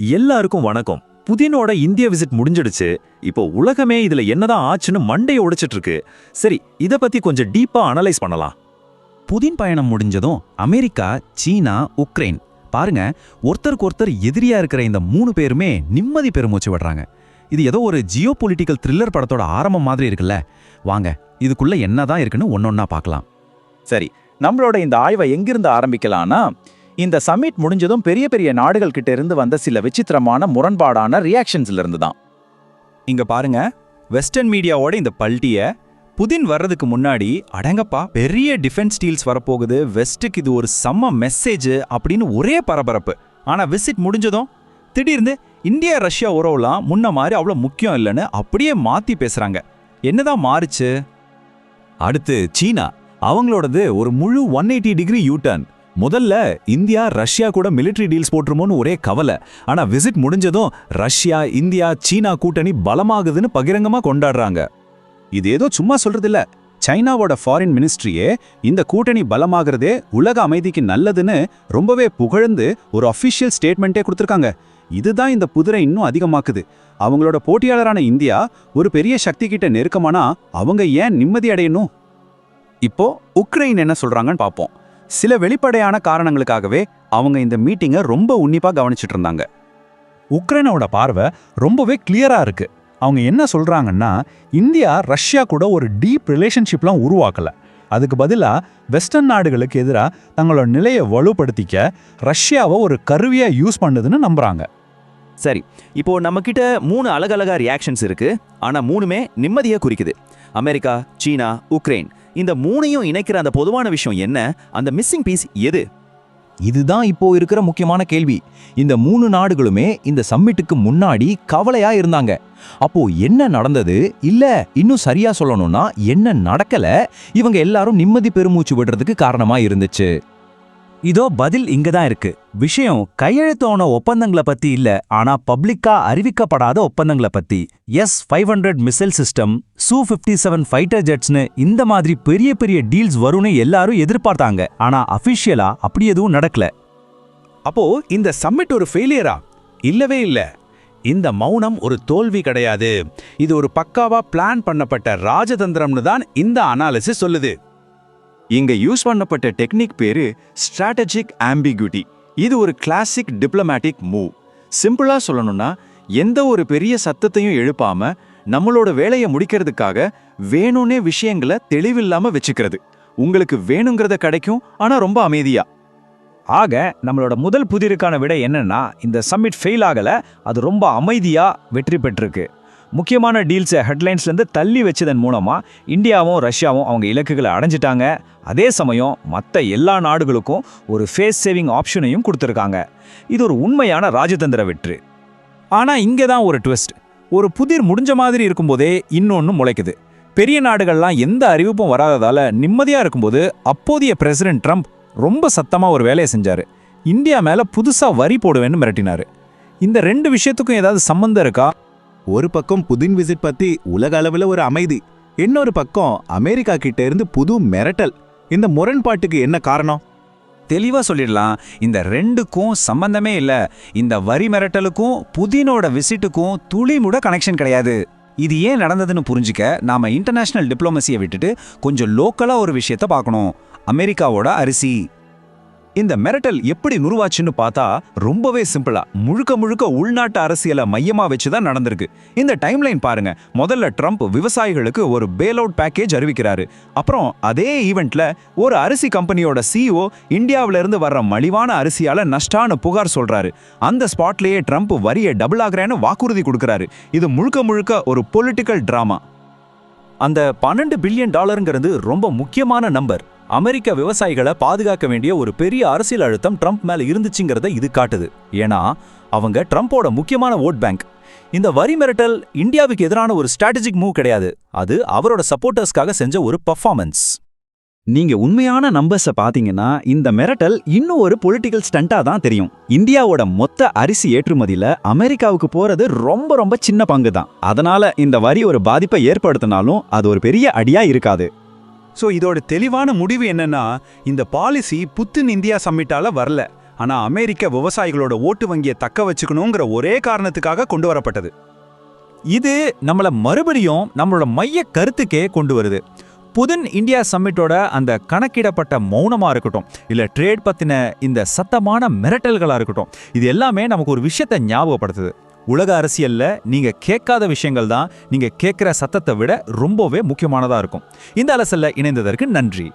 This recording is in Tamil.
எல்லாருக்கும் வணக்கம். புதினோட இந்திய விசிட் முடிஞ்சிடுச்சு. இப்போ உலகமே இதுல என்னதான் ஆச்சுன்னு மண்டையை உடைச்சிட்டு இருக்கு சரி இத பத்தி கொஞ்சம் டீப்பா அனலைஸ் பண்ணலாம். புதின் பயணம் முடிஞ்சதும் அமெரிக்கா சீனா உக்ரைன். பாருங்க ஒருத்தருக்கு ஒருத்தர் எதிரியா இருக்கிற இந்த மூணு பேருமே நிம்மதி பெருமூச்சு விடுறாங்க. இது ஏதோ ஒரு ஜியோ பொலிட்டிக்கல் த்ரில்லர் படத்தோட ஆரம்பம் மாதிரி இருக்குல்ல. வாங்க இதுக்குள்ள என்னதான் இருக்குன்னு ஒன்னொன்னா பார்க்கலாம். சரி நம்மளோட இந்த ஆய்வை எங்கிருந்து ஆரம்பிக்கலாம்னா இந்த சம்மிட் முடிஞ்சதும் பெரிய பெரிய நாடுகள் கிட்ட இருந்து வந்த சில விசித்திரமான முரண்பாடான ரியாக்ஷன்ஸ்ல இருந்து தான். இங்க பாருங்க வெஸ்டர்ன் மீடியாவோட இந்த பல்ட்டிய புதின் வர்றதுக்கு முன்னாடி அடங்கப்பா பெரிய டிஃபென்ஸ் டீல்ஸ் வரப்போகுது வெஸ்ட்டுக்கு இது ஒரு செம்ம மெசேஜ் அப்படின்னு ஒரே பரபரப்பு. ஆனா விசிட் முடிஞ்சதும் திடீர்னு இந்தியா ரஷ்யா உறவுலாம் முன்ன மாதிரி அவ்வளோ முக்கியம் இல்லைன்னு அப்படியே மாத்தி பேசுறாங்க. என்னதான் மாறுச்சு? அடுத்து சீனா அவங்களோடது ஒரு முழு one eighty degree U turn முதல்ல இந்தியா ரஷ்யா கூட மிலிட்டரி டீல்ஸ் போட்டுருமோன்னு ஒரே கவலை. ஆனா விசிட் முடிஞ்சதும் ரஷ்யா இந்தியா சீனா கூட்டணி பலமாகுதுன்னு பகிரங்கமா கொண்டாடுறாங்க. இது ஏதோ சும்மா சொல்றதில்ல. சைனாவோட ஃபாரின் மினிஸ்ட்ரியே இந்த கூட்டணி பலமாகிறதே உலக அமைதிக்கு நல்லதுன்னு ரொம்பவே புகழ்ந்து ஒரு அஃபிஷியல் ஸ்டேட்மெண்ட்டே கொடுத்துருக்காங்க. இதுதான் இந்த புதிரை இன்னும் அதிகமாக்குது. அவங்களோட போட்டியாளரான இந்தியா ஒரு பெரிய சக்தி கிட்ட நெருக்கமானா அவங்க ஏன் நிம்மதி அடையணும்? இப்போ உக்ரைன் என்ன சொல்றாங்கன்னு பார்ப்போம். சில வெளிப்படையான காரணங்களுக்காகவே அவங்க இந்த மீட்டிங்கை ரொம்ப உன்னிப்பாக கவனிச்சிட்டு இருந்தாங்க உக்ரைனோட பார்வை ரொம்பவே கிளியராக இருக்கு. அவங்க என்ன சொல்கிறாங்கன்னா இந்தியா ரஷ்யா கூட ஒரு டீப் ரிலேஷன்ஷிப்லாம் உருவாக்கல. அதுக்கு பதிலாக வெஸ்டர்ன் நாடுகளுக்கு எதிராக தங்களோட நிலையை வலுப்படுத்திக்க ரஷ்யாவை ஒரு கருவியாக யூஸ் பண்ணுதுன்னு நம்புகிறாங்க சரி இப்போ நம்மக்கிட்ட மூணு அழகழகா ரியாக்ஷன்ஸ் இருக்குது ஆனால் மூணுமே நிம்மதியை குறிக்குது. அமெரிக்கா சீனா உக்ரைன். இந்த மூணையும் இணைக்கிற அந்த பொதுவான விஷயம் என்ன? அந்த மிஸ்ஸிங் பீஸ் எது? இதுதான் இப்போ இருக்கிற முக்கியமான கேள்வி. இந்த மூணு நாடுகளுமே இந்த சம்மிட்டுக்கு முன்னாடி கவலையா இருந்தாங்க. அப்போ என்ன நடந்தது? இல்ல இன்னும் சரியா சொல்லணும்னா என்ன நடக்கல? இவங்க எல்லாரும் நிம்மதி பெருமூச்சு விடுறதுக்கு காரணமா இருந்துச்சு. இதோ பதில் இங்க தான் இருக்கு. விஷயம் கையெழுத்தோன ஒப்பந்தங்களை பத்தி இல்ல ஆனா பப்ளிக்கா அறிவிக்கப்படாத ஒப்பந்தங்களை பத்தி. S five hundred missile system Su fifty seven fighter ஜெட்ஸ்னு இந்த மாதிரி பெரிய பெரிய டீல்ஸ் வரும்னு எல்லாரும் எதிர்பார்த்தாங்க. ஆனா அபிஷியலா அப்படி எதுவும் நடக்கல. அப்போ இந்த சம்மிட் ஒரு ஃபெயிலியரா இல்லவே இல்ல. இந்த மௌனம் ஒரு தோல்வி கிடையாது. இது ஒரு பக்காவா பிளான் பண்ணப்பட்ட ராஜதந்திரம்னு தான் இந்த அனாலிசிஸ் சொல்லுது. இங்க யூஸ் பண்ணப்பட்ட டெக்னிக் பேரு ஸ்ட்ராட்டஜிக் ஆம்பிகுட்டி இது ஒரு கிளாசிக் டிப்ளமேட்டிக் மூவ் சிம்பிளா சொல்லணும்னா எந்த ஒரு பெரிய சத்தத்தையும் எழுப்பாம நம்மளோட வேலையை முடிக்கிறதுக்காக வேணும்னே விஷயங்களை தெளிவில்லாம வச்சுக்கிறது. உங்களுக்கு வேணுங்கிறத கிடைக்கும் ஆனா ரொம்ப அமைதியா. ஆக நம்மளோட முதல் புதிருக்கான விட என்னன்னா இந்த சம்மிட் ஃபெயில் ஆகல அது ரொம்ப அமைதியா வெற்றி பெற்றிருக்கு. முக்கியமான டீல்ஸை ஹெட்லைன்ஸ்லேருந்து தள்ளி வச்சதன் மூலமாக இந்தியாவும் ரஷ்யாவும் அவங்க இலக்குகளை அடைஞ்சிட்டாங்க. அதே சமயம் மற்ற எல்லா நாடுகளுக்கும் ஒரு ஃபேஸ் சேவிங் ஆப்ஷனையும் கொடுத்துருக்காங்க. இது ஒரு உண்மையான ராஜதந்திர வெற்றி. ஆனால் இங்கே தான் ஒரு ட்விஸ்ட் ஒரு புதிர் முடிஞ்ச மாதிரி இருக்கும்போதே இன்னொன்று முளைக்குது. பெரிய நாடுகள்லாம் எந்த அறிவிப்பும் வராததால் நிம்மதியாக இருக்கும்போது அப்போதைய பிரசிடென்ட் ட்ரம்ப் ரொம்ப சத்தமாக ஒரு வேலையை செஞ்சார். இந்தியா மேலே புதுசாக வரி போடுவேன்னு மிரட்டினார். இந்த ரெண்டு விஷயத்துக்கும் ஏதாவது சம்மந்தம் இருக்கா? ஒரு பக்கம் புதின் விசிட் பத்தி உலக அளவில் ஒரு அமைதி இன்னொரு பக்கம் அமெரிக்கா கிட்ட இருந்து புது மிரட்டல். இந்த முரண்பாட்டுக்கு என்ன காரணம்? தெளிவா சொல்லிடலாம். இந்த ரெண்டுக்கும் சம்பந்தமே இல்ல. இந்த வரி மிரட்டலுக்கும் புதினோட விசிட்டுக்கும் துளிமுட கனெக்ஷன் கிடையாது. இது ஏன் நடந்ததுன்னு புரிஞ்சுக்க நாம இன்டர்நேஷனல் டிப்ளமசியை விட்டுட்டு கொஞ்சம் லோக்கலா ஒரு விஷயத்த பார்க்கணும். அமெரிக்காவோட அரிசி. இந்த மிரட்டல் எப்படி நுருவாச்சுன்னு பார்த்தா ரொம்பவே சிம்பிளா. முழுக்க முழுக்க உள்நாட்டு அரசியலை மையமா வச்சு தான் நடந்திருக்கு. இந்த டைம்லைன் பாருங்க. முதல்ல ட்ரம்ப் விவசாயிகளுக்கு ஒரு பேல் அவுட் பேக்கேஜ் அறிவிக்கிறாரு. அப்புறம் அதே ஈவெண்ட்ல ஒரு அரிசி கம்பெனியோட சிஇஓ இந்தியாவில இருந்து வர்ற மலிவான அரிசியால நஷ்டான புகார் சொல்றாரு. அந்த ஸ்பாட்லயே ட்ரம்ப் வரியை டபுள் ஆகுறேன்னு வாக்குறுதி கொடுக்கறாரு. இது முழுக்க முழுக்க ஒரு பொலிட்டிக்கல் டிராமா அந்த பன்னெண்டு பில்லியன் டாலருங்கிறது ரொம்ப முக்கியமான நம்பர் அமெரிக்க விவசாயிகளை பாதுகாக்க வேண்டிய ஒரு பெரிய அரசியல் அழுத்தம் ட்ரம்ப் மேல இருந்துச்சுங்கிறத இது காட்டுது. ஏன்னா அவங்க ட்ரம்ப்போட முக்கியமான ஓட் பேங்க். இந்த வரி மிரட்டல் இந்தியாவுக்கு எதிரான ஒரு ஸ்ட்ராட்டஜிக் மூவ் கிடையாது. அது அவரோட சப்போர்ட்டர்ஸ்க்காக செஞ்ச ஒரு பர்ஃபார்மன்ஸ். நீங்க உண்மையான நம்பர்ஸை பாத்தீங்கன்னா இந்த மிரட்டல் இன்னும் ஒரு பொலிட்டிக்கல் ஸ்டண்டா தான் தெரியும். இந்தியாவோட மொத்த அரிசி ஏற்றுமதியில அமெரிக்காவுக்கு போறது ரொம்ப ரொம்ப சின்ன பங்கு தான். அதனால இந்த வரி ஒரு பாதிப்பை ஏற்படுத்தினாலும் அது ஒரு பெரிய அடியா இருக்காது. ஸோ இதோட தெளிவான முடிவு என்னன்னா இந்த பாலிசி புத்தின் இந்தியா சம்மிட்டால வரல. ஆனால் அமெரிக்க விவசாயிகளோட ஓட்டு வங்கியை தக்க வச்சுக்கணுங்கிற ஒரே காரணத்துக்காக கொண்டு வரப்பட்டது. இது நம்மளை மறுபடியும் நம்மளோட மைய கருத்துக்கே கொண்டு வருது. புதின் இந்தியா சம்மிட்டோட அந்த கணக்கிடப்பட்ட மௌனமாக இருக்கட்டும் இல்லை ட்ரேட் பற்றின இந்த சத்தமான மிரட்டல்களாக இருக்கட்டும் இது எல்லாமே நமக்கு ஒரு விஷயத்தை ஞாபகப்படுத்துது. உலக அரசியல்ல நீங்க கேட்காத விஷயங்கள் தான் நீங்க கேட்கிற சத்தத்தை விட ரொம்பவே முக்கியமானதா இருக்கும். இந்த அலசல்ல இணைந்ததற்கு நன்றி.